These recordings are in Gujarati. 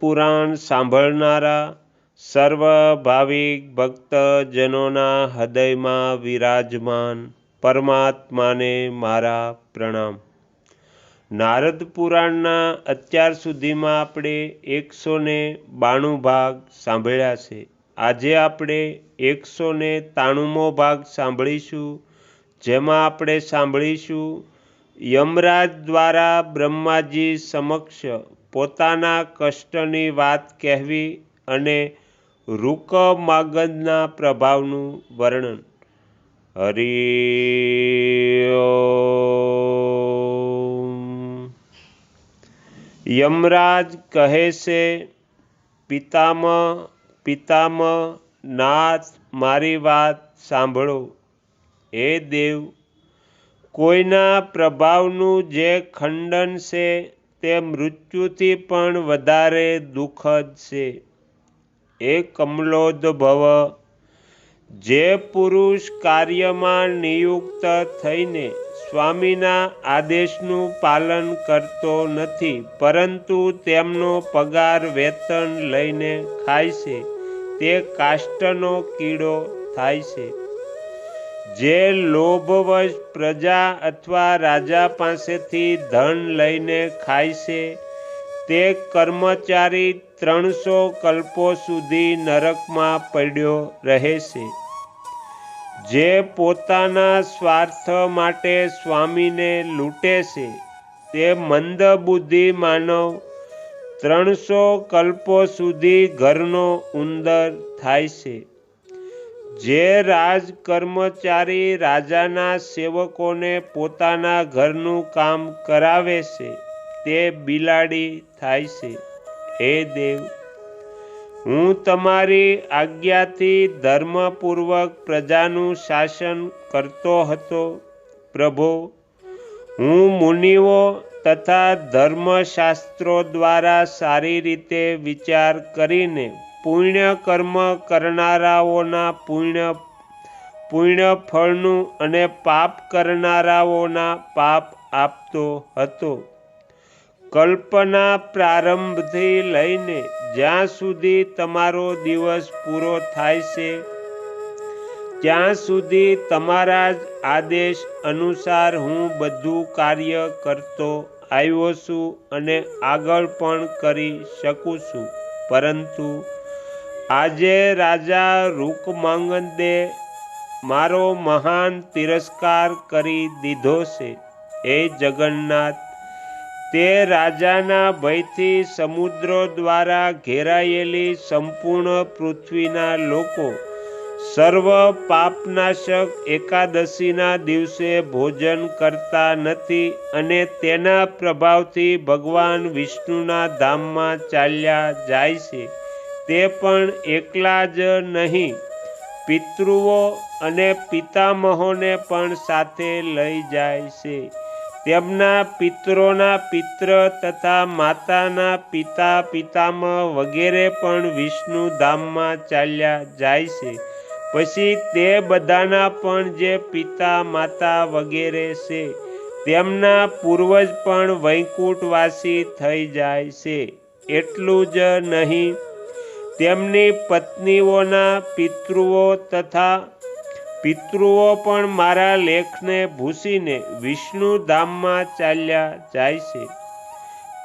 પુરાણ સાંભળનારા સર્વ ભાવિક ભક્તજનોના હૃદયમાં વિરાજમાન પરમાત્માને મારા પ્રણામ. નારદ પુરાણના અત્યાર સુધીમાં આપણે એકસો ને બાણું ભાગ સાંભળ્યા છે. આજે આપણે એકસો ને તાણુંમો ભાગ સાંભળીશું. જેમાં આપણે સાંભળીશું, યમરાજ દ્વારા બ્રહ્માજી સમક્ષ પોતાના કષ્ટની વાત કહેવી અને રૂક માગધના પ્રભાવનું વર્ણન. હરિ યમરાજ કહે છે પિતામહ પિતામહ નાથ, મારી વાત સાંભળો. હે દેવ, કોઈના પ્રભાવનું જે ખંડન છે તે મૃત્યુથી પણ વધારે દુઃખદ છે. એ કમલોદ ભવ જે પુરુષ કાર્યમાં નિયુક્ત થઈને સ્વામીના આદેશનું પાલન કરતો નથી, પરંતુ તેમનો પગાર વેતન લઈને ખાય છે. તે કાષ્ટનો કીડો થાય છે. જે લોભવશ પ્રજા અથવા રાજા પાસેથી ધન લઈને ખાય છે, તે કર્મચારી ત્રણસો કલ્પો સુધી નરકમાં પડ્યો રહે છે. જે પોતાના સ્વાર્થ માટે સ્વામીને લૂંટે છે, તે મંદ બુદ્ધિ માનવ ત્રણસો કલ્પો સુધી ઘરનો ઉંદર થાય છે. જે રાજ કર્મચારી રાજાના સેવકોને પોતાના ઘરનું કામ કરાવે છે, તે બિલાડી થાય છે. હે દેવ, હું તમારી આજ્ઞાથી ધર્મપૂર્વક પ્રજાનું શાસન કરતો હતો. પ્રભો, હું મુનિઓ તથા ધર્મશાસ્ત્રો દ્વારા સારી રીતે વિચાર કરીને પુણ્ય કર્મ કરનારાઓના પુણ્ય પુણ્ય ફળનું અને પાપ કરનારાઓના પાપ આપતો હતો. કલ્પના પ્રારંભથી લઈને જ્યાં સુધી તમારો દિવસ પૂરો થાય છે, ત્યાં સુધી તમારા જ આદેશ અનુસાર હું બધું કાર્ય કરતો આવ્યો છું અને આગળ પણ કરી શકું છું. પરંતુ આજે રાજા રૂકમાંગદે મારો મહાન તિરસ્કાર કરી દીધો છે. એ જગન્નાથ, તે રાજાના ભયથી સમુદ્રો દ્વારા ઘેરાયેલી સંપૂર્ણ પૃથ્વીના લોકો સર્વ પાપનાશક એકાદશીના દિવસે ભોજન કરતા નથી અને તેના પ્રભાવથી ભગવાન વિષ્ણુના ધામમાં ચાલ્યા જાય છે. તે પણ એકલા જ નહીં. પિતૃઓ અને પિતામહોને પણ સાથે લઈ જાય છે. તેમના પિત્રોના પિત્ર તથા માતાના પિતા, પિતામહ વગેરે પણ વિષ્ણુ ધામમાં ચાલ્યા જાય છે. પછી તે બધાના પણ જે પિતા, માતા વગેરે છે, તેમના પૂર્વજ પણ વૈકુંઠવાસી થઈ જાય છે. એટલું જ નહીં. તેમની પત્નીઓના પિતૃઓ તથા પિતૃઓ પણ મારા લેખને ભૂસીને વિષ્ણુ ધામમાં ચાલ્યા જાય છે.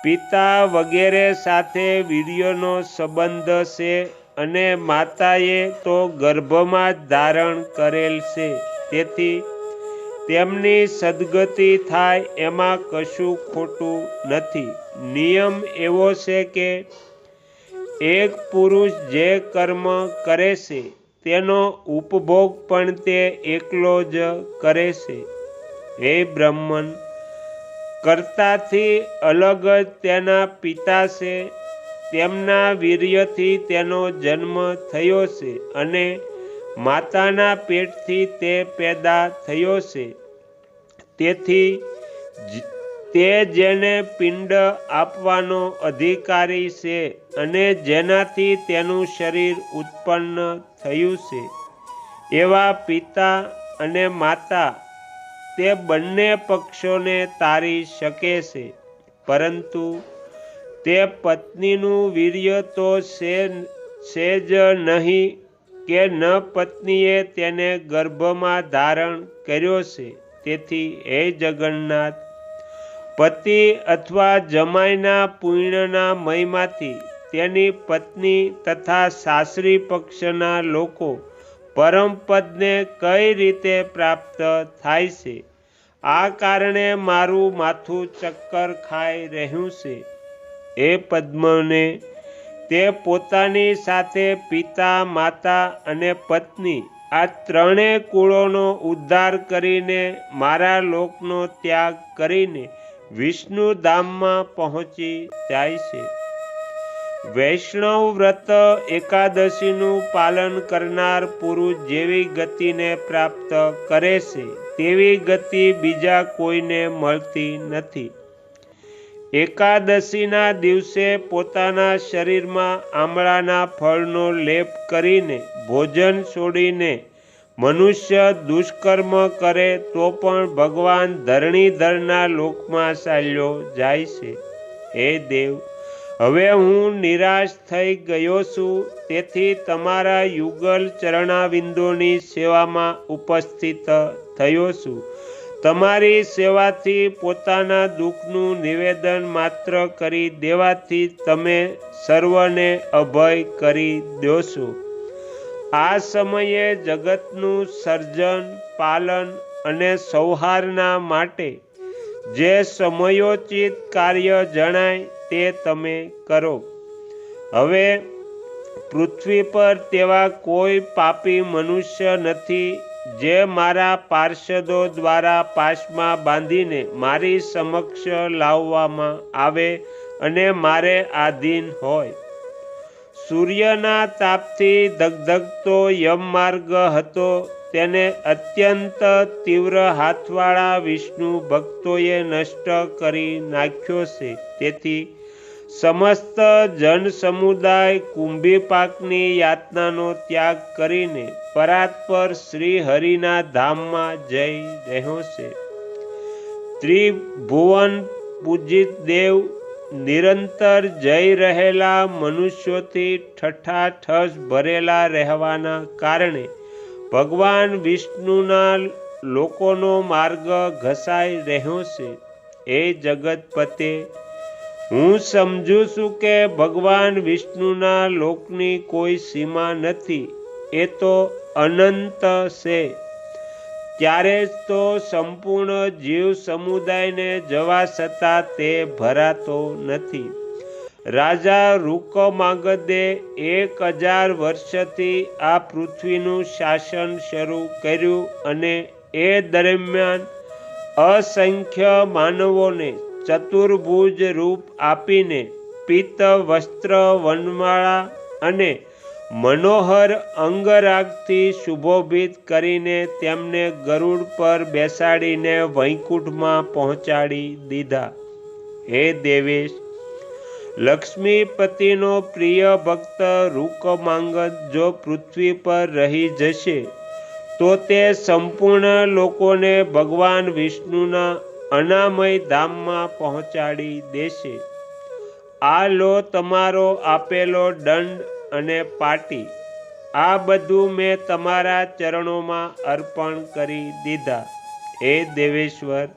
પિતા વગેરે સાથે વીર્યનો સંબંધ છે અને માતાએ તો ગર્ભમાં જ ધારણ કરેલ છે. તેથી તેમની સદગતિ થાય એમાં કશું ખોટું નથી. નિયમ એવો છે કે એક પુરુષ જે કર્મ કરે છે, તેનો ઉપભોગ પણ તે એકલો જ કરે છે. હે બ્રહ્મન કર્તાથી અલગ જ તેના પિતા છે, તેમના વીર્યથી તેનો જન્મ થયો છે અને માતાના પેટથી તે પેદા થયો છે. તેથી તે જેને પિંડ આપવાનો અધિકારી છે અને જેનાથી તેનું શરીર ઉત્પન્ન થયું છે. એવા પિતા અને માતા તે બંને પક્ષોને તારી શકે છે, પરંતુ તે પત્નીનું વીર્ય તો છે જ નહીં કે ન પત્નીએ તેને ગર્ભમાં ધારણ કર્યો છે. તેથી હે જગન્નાથ પતિ અથવા જમાઈના પુણ્યના મયમાંથી તેની પત્ની તથા સાસરી પક્ષના લોકો પરમપદને કઈ રીતે પ્રાપ્ત થાય છે? આ કારણે મારું માથું ચક્કર ખાઈ રહ્યું છે. એ પદ્મને તે પોતાની સાથે પિતા, માતા અને પત્ની આ ત્રણેય કુળોનો ઉદ્ધાર કરીને મારા લોકનો ત્યાગ કરીને વિષ્ણુ ધામમાં પહોંચી જાય છે. વૈષ્ણવ વ્રત એકાદશીનું પાલન કરનાર પુરુષ જેવી ગતિને પ્રાપ્ત કરે છે, તેવી ગતિ બીજા કોઈને મળતી નથી. એકાદશીના દિવસે પોતાના શરીરમાં આમળાના ફળનો લેપ કરીને ભોજન છોડીને મનુષ્ય દુષ્કર્મ કરે તો પણ ભગવાન ધરણીધરના લોકમાં ચાલ્યો જાય છે. હે દેવ, હવે હું નિરાશ થઈ ગયો છું. તેથી તમારા યુગલ ચરણાવિંદોની સેવામાં ઉપસ્થિત થયો છું. તમારી સેવાથી પોતાના દુઃખનું નિવેદન માત્ર કરી દેવાથી તમે સર્વને અભય કરી દોશો આ સમયે જગતનું સર્જન, પાલન અને સૌહારના માટે જે સમયોચિત કાર્ય જણાય તે તમે કરો. હવે પૃથ્વી પર તેવા કોઈ પાપી મનુષ્ય નથી જે મારા પાર્ષદો દ્વારા પાશમાં બાંધીને મારી સમક્ષ લાવવામાં આવે અને મારે આધીન હોય. સૂર્યના તાપથી ધગધગતો યમ માર્ગ હતો. તેને અત્યંત તીવ્ર હાથવાળા વિષ્ણુ ભક્તોએ નષ્ટ કરી નાખ્યો છે. તેથી સમસ્ત જન સમુદાય કુંભી પાકની યાતનાનો ત્યાગ કરીને પરાત્પર શ્રી હરિના ધામમાં જઈ રહ્યો છે. ત્રિભુવન પૂજિત દેવ નિરંતર જઈ રહેલા મનુષ્યોથી ઠઠાઠસ ભરેલા રહેવાના કારણે ભગવાન વિષ્ણુના લોકોનો માર્ગ ઘસાઈ રહ્યો છે. એ જગતપતે, હું સમજુ છું કે ભગવાન વિષ્ણુના લોકની કોઈ સીમા નથી. એ તો અનંત છે. ત્યારે જ તો સંપૂર્ણ જીવ સમુદાયને જવા છતાં તે ભરાતો નથી. રાજા રૂકમાગદે એક હજાર વર્ષથી આ પૃથ્વીનું શાસન શરૂ કર્યું અને એ દરમિયાન અસંખ્ય માનવોને ચતુર્ભુજ રૂપ આપીને પિત્ત વસ્ત્ર વનમાળા અને મનોહર અંગરાગથી શુભોભિત કરીને તેમને ગરુડ પર બેસાડીને વૈકુંઠમાં પહોંચાડી દીધા. હે દેવેશ, લક્ષ્મીપતિનો પ્રિય ભક્ત રૂકમાંગત જો પૃથ્વી પર રહી જશે, તો તે સંપૂર્ણ લોકોને ભગવાન વિષ્ણુના અનામય ધામમાં પહોંચાડી દેશે. આ લો તમારો આપેલો દંડ અને પાટી, આ બધું મેં તમારા ચરણોમાં અર્પણ કરી દીધા. એ દેવેશ્વર,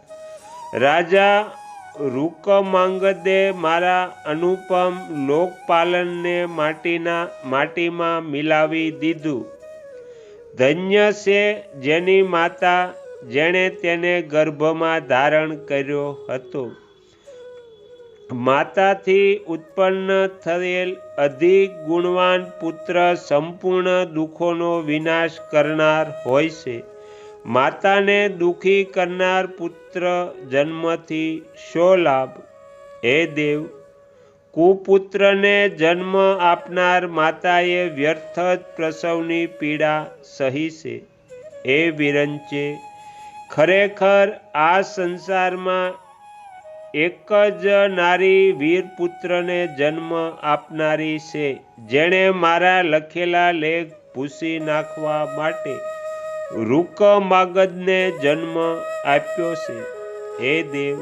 રાજા રૂકમાંગદે મારા અનુપમ લોકપાલનને માટીના માટીમાં મિલાવી દીધું. ધન્ય છે જેની માતા જેણે તેને ગર્ભમાં ધારણ કર્યો હતો. માતાથી ઉત્પન્ન થયેલ અધિક ગુણવાન પુત્ર સંપૂર્ણ દુઃખોનો વિનાશ કરનાર હોય છે. માતાને દુઃખી કરનાર પુત્ર જન્મથી શો લાભ? હે દેવ, કુપુત્રને જન્મ આપનાર માતાએ વ્યર્થ પ્રસવની પીડા સહી છે. એ વિરંચે, ખરેખર આ સંસારમાં એક જ નારી વીરપુત્રને જન્મ આપનારી છે. જેણે મારા લખેલા લેખ ભૂસી નાખવા માટે રૂક માગદને જન્મ આપ્યો છે. હે દેવ,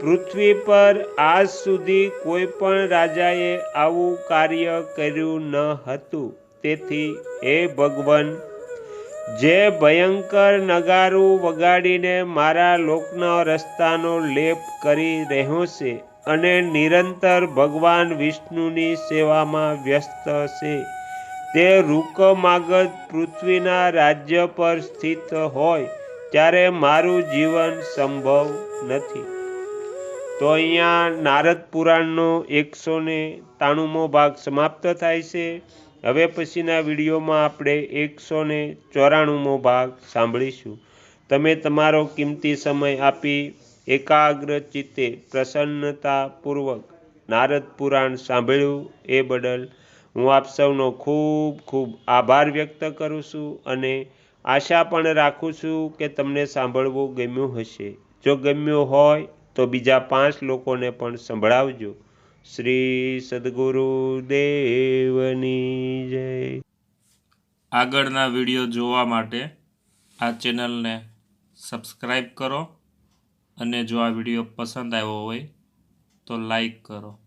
પૃથ્વી પર આજ સુધી કોઈ પણ રાજાએ આવું કાર્ય કર્યું ન હતું. તેથી હે ભગવાન જે ભયંકર નગારું વગાડીને મારા લોકના રસ્તાનો લેપ કરી રહ્યો છે અને નિરંતર ભગવાન વિષ્ણુની સેવામાં વ્યસ્ત છે. તે રૂકમાગત પૃથ્વીના રાજ્ય પર સ્થિત હોય, ત્યારે મારું જીવન સંભવ નથી. તો અહીંયા નારદ પુરાણનો એકસો ને ત્રાણુંમો ભાગ સમાપ્ત થાય છે. હવે પછીના વિડીયોમાં આપણે એકસો ને ચોરાણુંમો ભાગ સાંભળીશું. તમે તમારો કિંમતી સમય આપી એકાગ્ર ચિત્તે પ્રસન્નતાપૂર્વક નારદ પુરાણ સાંભળ્યું એ બદલ હું આપ સૌનો ખૂબ ખૂબ આભાર વ્યક્ત કરું છું અને આશા પણ રાખું છું કે તમને સાંભળવું ગમ્યું હશે. જો ગમ્યું હોય તો બીજા પાંચ લોકોને પણ સંભળાવજો. શ્રી સદગુરુ દેવની જય. આગળના વીડિયો જોવા માટે આ ચેનલને સબસ્ક્રાઈબ કરો અને જો આ વીડિયો પસંદ આવ્યો હોય તો લાઈક કરો.